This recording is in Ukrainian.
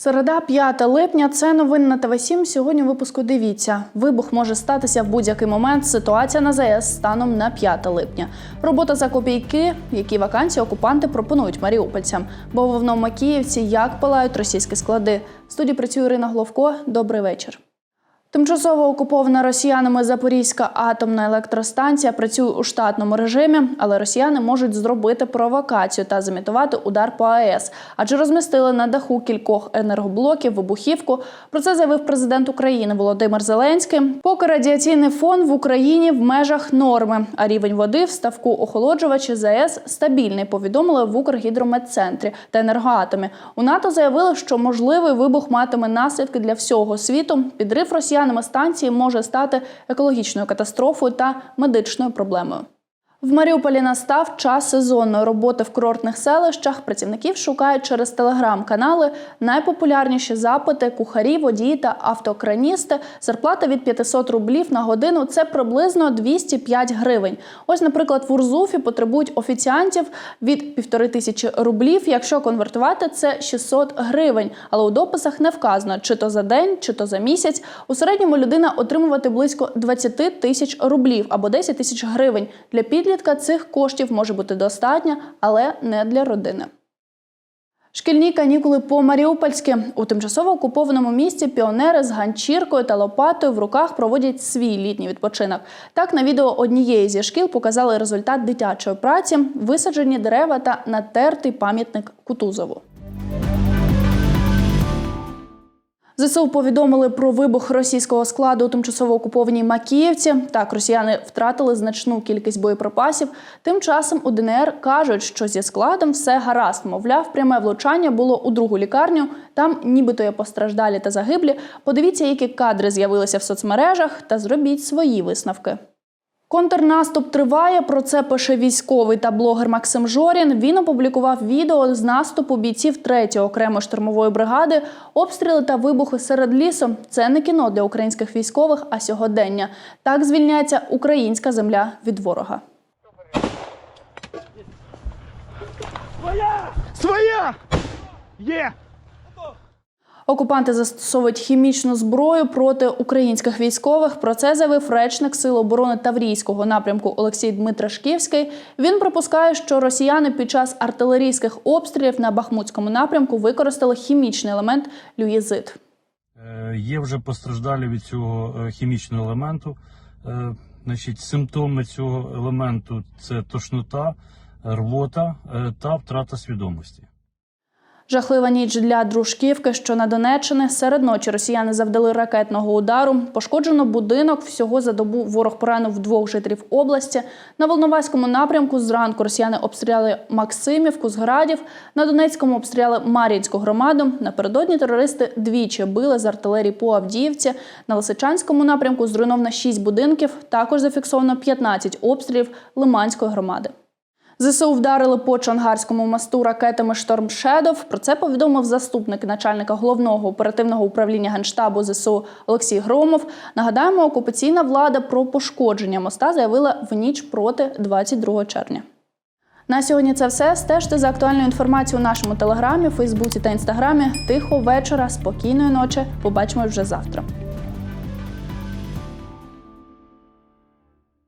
Середа 5 липня. Це новин на ТВ 7 Сьогодні випуску дивіться. Вибух може статися в будь-який момент. Ситуація на ЗАЕС станом на 5 липня. Робота за копійки, які вакансії окупанти пропонують маріупольцям. Бо в Макіївці як палають російські склади. В студії працює Ірина Головко. Добрий вечір. Тимчасово окупована росіянами Запорізька атомна електростанція працює у штатному режимі, але росіяни можуть зробити провокацію та замітувати удар по АЕС, адже розмістили на даху кількох енергоблоків вибухівку. Про це заявив президент України Володимир Зеленський. Поки радіаційний фон в Україні в межах норми, а рівень води в ставку охолоджувачі ЗАЕС стабільний. Повідомили в Укргідрометцентрі та енергоатомі. У НАТО заявили, що можливий вибух матиме наслідки для всього світу. Підрив росіянами станції може стати екологічною катастрофою та медичною проблемою. В Маріуполі настав час сезонної роботи в курортних селищах. Працівників шукають через телеграм-канали. Найпопулярніші запити кухарі, водії та автокраністи. Зарплата від 500 рублів на годину це приблизно 205 гривень. Ось, наприклад, в Урзуфі потребують офіціантів від півтори тисячі рублів. Якщо конвертувати, це 600 гривень. Але у дописах не вказано, чи то за день, чи то за місяць. У середньому людина отримувати близько 20 тисяч рублів або 10 тисяч гривень. Для підлітка цих коштів може бути достатньо, але не для родини. Шкільні канікули по-маріупольськи у тимчасово окупованому місті піонери з ганчіркою та лопатою в руках проводять свій літній відпочинок. Так на відео однієї зі шкіл показали результат дитячої праці, висаджені дерева та натертий пам'ятник Кутузову. ЗСУ повідомили про вибух російського складу у тимчасово окупованій Макіївці. Так, росіяни втратили значну кількість боєприпасів. Тим часом у ДНР кажуть, що зі складом все гаразд. Мовляв, пряме влучання було у другу лікарню. Там нібито є постраждалі та загиблі. Подивіться, які кадри з'явилися в соцмережах, та зробіть свої висновки. Контрнаступ триває. Про це пише військовий та блогер Максим Жорін. Він опублікував відео з наступу бійців 3-ї окремої штурмової бригади. Обстріли та вибухи серед лісу. Це не кіно для українських військових, а сьогодення. Так звільняється українська земля від ворога. Своя! Є! Окупанти застосовують хімічну зброю проти українських військових. Про це заявив речник Сил оборони Таврійського напрямку Олексій Дмитрашківський. Він припускає, що росіяни під час артилерійських обстрілів на Бахмутському напрямку використали хімічний елемент люїзит. Е, Є вже постраждалі від цього е, хімічного елементу. Е, Значить, симптоми цього елементу це тошнота, рвота та втрата свідомості. Жахлива ніч для Дружківки, що на Донеччині. Серед ночі росіяни завдали ракетного удару. Пошкоджено будинок. Всього за добу ворог поранив двох жителів області. На Волноваському напрямку зранку росіяни обстріляли Максимівку з градів. На Донецькому обстріляли Мар'їнську громаду. Напередодні терористи двічі били з артилерії по Авдіївці. На Лисичанському напрямку зруйновано 6 будинків. Також зафіксовано 15 обстрілів Лиманської громади. ЗСУ вдарили по Чонгарському мосту ракетами «Шторм Шедов». Про це повідомив заступник начальника головного оперативного управління генштабу ЗСУ Олексій Громов. Нагадаємо, окупаційна влада про пошкодження моста заявила в ніч проти 22 червня. На сьогодні це все. Стежте за актуальною інформацією у нашому телеграмі, Фейсбуці та інстаграмі. Тихо вечора, спокійної ночі. Побачимо вже завтра.